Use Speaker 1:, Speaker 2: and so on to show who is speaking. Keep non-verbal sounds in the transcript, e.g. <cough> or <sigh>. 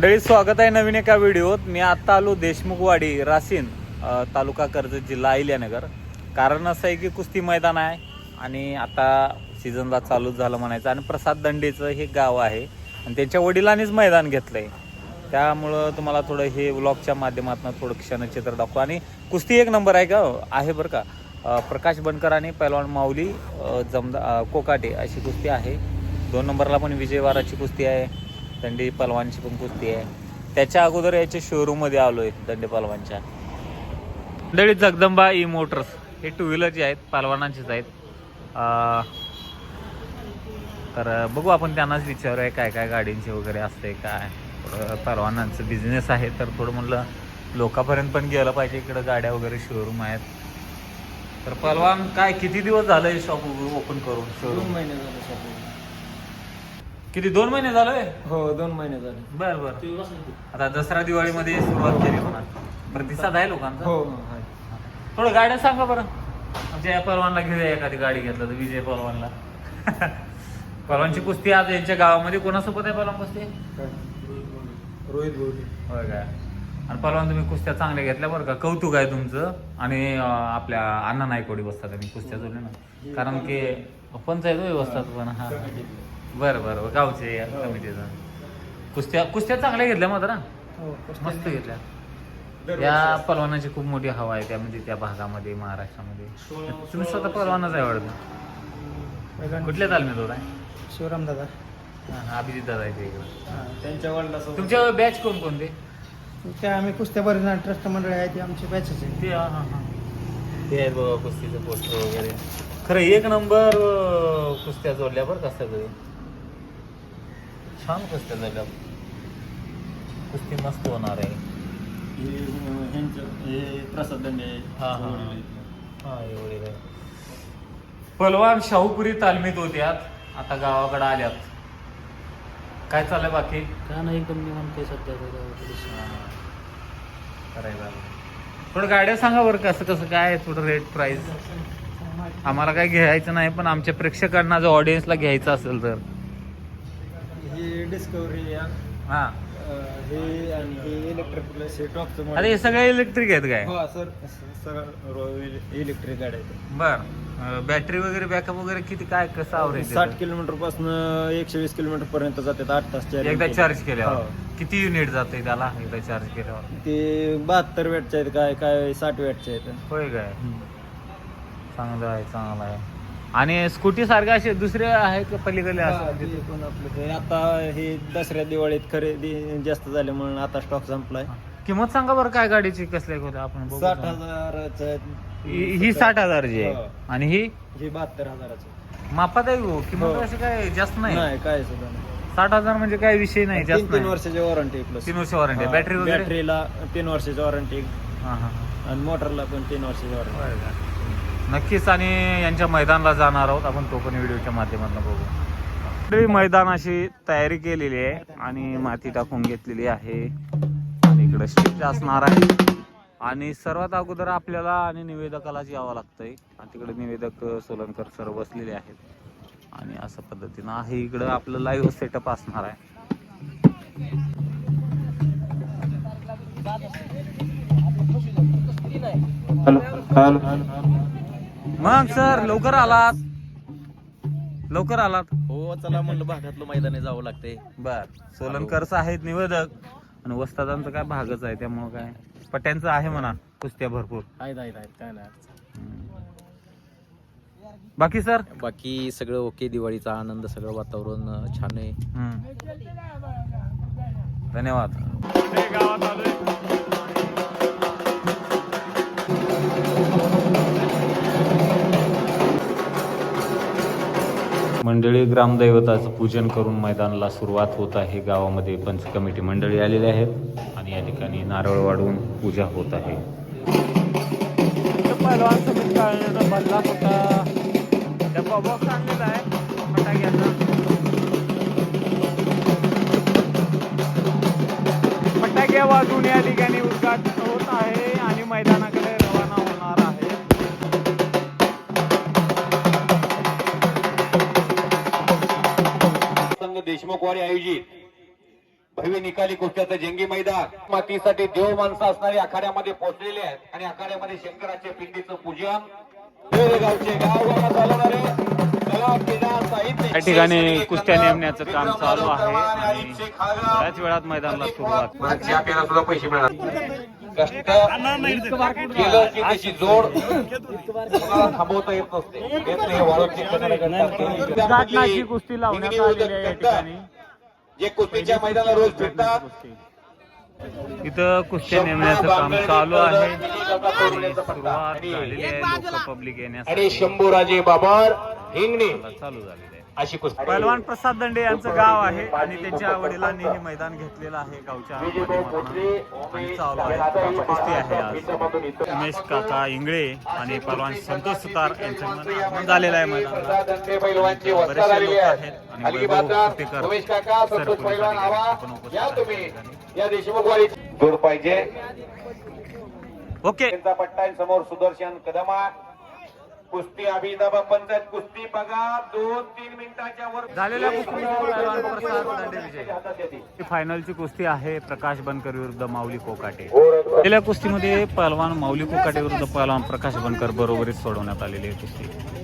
Speaker 1: मंडळी स्वागत आहे नवीन एका व्हिडिओत. मी आता आलो देशमुखवाडी राशीन तालुका कर्जत जिल्हा अहिल्यानगर. कारण असं आहे की कुस्ती मैदान आहे आणि आता सीझनला चालूच झालं म्हणायचं. आणि प्रसाद दंडेचं हे गाव आहे. आणि त्यांच्या वडिलांनीच मैदान घेतलंय. त्यामुळं तुम्हाला थोडं हे व्लॉगच्या माध्यमातून थोडं क्षणचित्र दाखवू. आणि कुस्ती एक नंबर आहे का? आहे बरं का? प्रकाश बनकर आणि पैलवान माऊली जमदा कोकाटे अशी कुस्ती आहे. दोन नंबरला पण विजयवाराची कुस्ती आहे. दंडी पलवानची पण कुस्ती आहे. त्याच्या अगोदर याच्या शोरूममध्ये आलोय दंडी पलवानच्या दंडी जगदंबा ई मोटर्स हे टू व्हीलरचे आहेत पलवानांचेच आहेत. तर बघू आपण त्यांनाच विचारूया काय काय गाडींचे वगैरे असते काय. थोडं बिझनेस आहे तर थोडं म्हणलं लोकांपर्यंत पण गेलं पाहिजे इकडं गाड्या वगैरे शोरूम आहेत. तर पलवान काय किती दिवस झालं शॉप ओपन करून शोरूम
Speaker 2: महिने झाले शॉप
Speaker 1: किती दोन महिने झालोय
Speaker 2: हो दोन महिने झाले.
Speaker 1: बर बर. आता दसरा दिवाळीमध्ये सुरुवात केली म्हणा प्रतिसाद आहे लोकांचा?
Speaker 2: हो आहे.
Speaker 1: थोडं गाड्या सांगा बरं. आमच्या या पलवानला घेऊया एखादी गाडी घेतलं तर विजय पलवानला <laughs> पलवानची कुस्ती आज यांच्या गावामध्ये कोणासोबत आहे पलवान कुस्ती?
Speaker 2: काय? रोहित बोलले
Speaker 1: होय काय आणि पलवान तुम्ही कुस्त्या चांगल्या घेतल्या बरं का? कौतुक आहे तुमचं. आणि अं, आपल्या अण्णा नायकोडी बसतात आणि कुस्त्या जोडल्या ना. कारण की पंचायत होय बसतात पण हा. बरं बरं बरं. गावचे या कमिटीचा. कुस्त्या कुस्त्या चांगल्या घेतल्या मात्र
Speaker 2: हो?
Speaker 1: मस्त घेतल्या. या पलवानाची खूप मोठी हवा आहे त्या म्हणजे त्या भागामध्ये महाराष्ट्रामध्ये. तुम्ही स्वतः पलवानच आहे वाटतं? कुठल्या तालमीत होता
Speaker 2: शिवराम दादा.
Speaker 1: अभिजित दादा आहे इकडे.
Speaker 2: त्यांच्या वडिलासोबत.
Speaker 1: तुमच्या बॅच कोण कोणते
Speaker 2: त्या आम्ही कुस्त्या बरेच ट्रस्ट मंडळी आहे ते आमचे बॅचेस आहे
Speaker 1: ते हा हा हा. ते आहेत बाबा कुस्तीचे पोस्टर वगैरे. खरं एक नंबर अं, कुस्त्या जोडल्या बरं का सगळे? छान कुस्त्या जोडल्या कुस्ती मस्त होणार आहे
Speaker 2: प्रसाद दंडे
Speaker 1: हा हा हा एवढे काय पलवान शाहूपुरी तालमीत होत्यात आता गावाकडे आल्यात काय चाललंय बाकी
Speaker 2: काय नाही एकदम निवांत आहे सध्या
Speaker 1: करायला थोडं गाड्या सांगा बरं कसं कसं काय आहे थोडं रेट प्राइस आम्हाला काय घ्यायचं नाही पण आमच्या प्रेक्षकांना जर ऑडियन्सला घ्यायचं असेल तर.
Speaker 2: ही डिस्कवरी
Speaker 1: हा.
Speaker 2: हे आणि हे इलेक्ट्रिक हे टॉपचं
Speaker 1: अरे हे सगळे इलेक्ट्रिक आहेत काय?
Speaker 2: हो सर सर इलेक्ट्रिक गाड्या आहेत.
Speaker 1: बर. बॅटरी वगैरे बॅकअप वगैरे किती काय कसं आवरेज
Speaker 2: साठ किलोमीटरपासून एकशे वीस किलोमीटर पर्यंत जातात आठ तास charging
Speaker 1: एकदा
Speaker 2: केलं.
Speaker 1: चार्ज केल्यावर.
Speaker 2: हो.
Speaker 1: किती युनिट जाते त्याला एकदा चार्ज केल्यावर?
Speaker 2: ते बहात्तर वेटचे आहेत काय काय साठ वेटचे आहेत.
Speaker 1: होय काय? चांगलं आहे चांगलं आहे. आणि स्कूटी सारखे असे दुसरे आहेत का पलीकडे
Speaker 2: हा,
Speaker 1: असं
Speaker 2: ते पण आपलं ते. आता हे दसऱ्या दिवाळीत खरेदी जास्त झाले म्हणून आता स्टॉक संपलाय.
Speaker 1: किंमत सांगा बरं काय गाडीची कसल्या होत्या आपण बघू
Speaker 2: साठ. हजाराचं आहे.
Speaker 1: ही ही साठ हजारची
Speaker 2: हो.
Speaker 1: आहे आणि ही?
Speaker 2: हे बहात्तर हजाराचं
Speaker 1: मापात आहे हो. किंमत
Speaker 2: हो.
Speaker 1: अशी काय जास्त नाही?
Speaker 2: नाही काय सुद्धा नाही.
Speaker 1: साठ हजार म्हणजे काय विषय नाही जास्त
Speaker 2: तीन
Speaker 1: नाही.
Speaker 2: वर्षाची वॉरंटी प्लस
Speaker 1: तीन वर्ष वॉरंटी बॅटरी वगैरे?
Speaker 2: बॅटरीला तीन वर्षाची वॉरंटी
Speaker 1: हा हा हा.
Speaker 2: आणि मोटरला पण तीन वर्षाची वॉरंटी?
Speaker 1: नक्कीच आणि यांच्या मैदानाला जाणार आहोत. आपण तो पण व्हिडिओच्या माध्यमातून बघू. मंडळी मैदानाची तयारी केलेली आहे आणि माती टाकून घेतलेली आहे. आणि इकडे स्टिच असणार आहे. आणि सर्वात अगोदर आपल्याला आणि निवेदकालाच यावं लागतंय. आणि तिकडे निवेदक सोलनकर सर बसलेले आहेत. आणि अशा पद्धतीनं आहे इकडं आपलं लाईव्ह सेटअप असणार आहे. मग सर लवकर आलात. लवकर आलात.
Speaker 3: हो चला म्हणलं भागातलं मैदानी जावं लागते
Speaker 1: बर. सोलनकरच आहेत निवेदक. आणि वस्तादांचा काय भागच आहे त्यामुळं काय? पट्यांचं आहे म्हणा कुस्त्या भरपूर.
Speaker 3: आहेत आहेत आहेत काय नाही.
Speaker 1: बाकी सर?
Speaker 3: बाकी सगळं ओके दिवाळीचा आनंद सगळं वातावरण अं, छान आहे.
Speaker 1: हम्म. धन्यवाद. मंडळी ग्रामदैवताचं पूजन करून मैदानाला सुरुवात होत आहे. गावामध्ये पंच कमिटी मंडळी आलेली आहेत आणि या ठिकाणी नारळ वाढवून पूजा होत आहे. फटाक्या वाजून या ठिकाणी उद्घाटन होत आहे आणि मैदाना
Speaker 4: संघ देशमुखवाडी आयोजित. भव्य निकाली कुस्त्याचं जंगी मैदान. मातीसाठी देव माणसं असणारे आखाड्यामध्ये पोहोचलेले आहेत. आणि आखाड्यामध्ये शंकराच्या पिंडीचं पूजन. गावचे गाव चालवणारे
Speaker 1: या ठिकाणी कुस्त्या नेमण्याचं काम चालू आहे आणि बऱ्याच वेळात मैदानाला सुरुवात.
Speaker 4: सुद्धा पैसे मिळणार कष्ट केलं की त्याची जोड तुम्हाला थांबवता येत नसते. येत नाही वाळूची
Speaker 1: कुस्ती
Speaker 4: जे कुस्तीच्या मैदानाला रोज फिरतात.
Speaker 1: इथं कुस्त्या नेमण्याचं काम चालू आहे. सुरुवात झालेली आहे. पब्लिक येण्यासाठी.
Speaker 4: शंभूराजे बाबर हिंगणे.
Speaker 1: चालू झालेली आहे.
Speaker 4: अशी कुस्ती.
Speaker 1: पहलवान प्रसाद दंडे यांचं गाव आहे आणि त्यांच्या वडिलांनी हे मैदान घेतलेलं आहे गावच्या चालू आहे कुस्ती आहे आज. उमेश काका इंगळे आणि पहलवान संतोष सुतार यांचं झालेलं आहे
Speaker 4: वस्ताद
Speaker 1: बरेचसे
Speaker 4: आलेली
Speaker 1: लोक
Speaker 4: आहेत.
Speaker 1: आणि वैभव
Speaker 4: जोड पाहिजे.
Speaker 1: ओके.
Speaker 4: पट्टा आहे समोर सुदर्शन कदमा कुस्ती अभिदाबा पंचायत कुस्ती बघा. दोन तीन मिनिटाच्या वर
Speaker 1: झालेल्या. ही फायनलची कुस्ती आहे प्रकाश बनकर विरुद्ध माऊली कोकाटे.
Speaker 4: घोर
Speaker 1: गेल्या कुस्तीमध्ये पहलवान माऊली कोकाटे विरुद्ध पहलवान प्रकाश बनकर बरोबरीत सोडवण्यात आलेली आहे कुस्ती.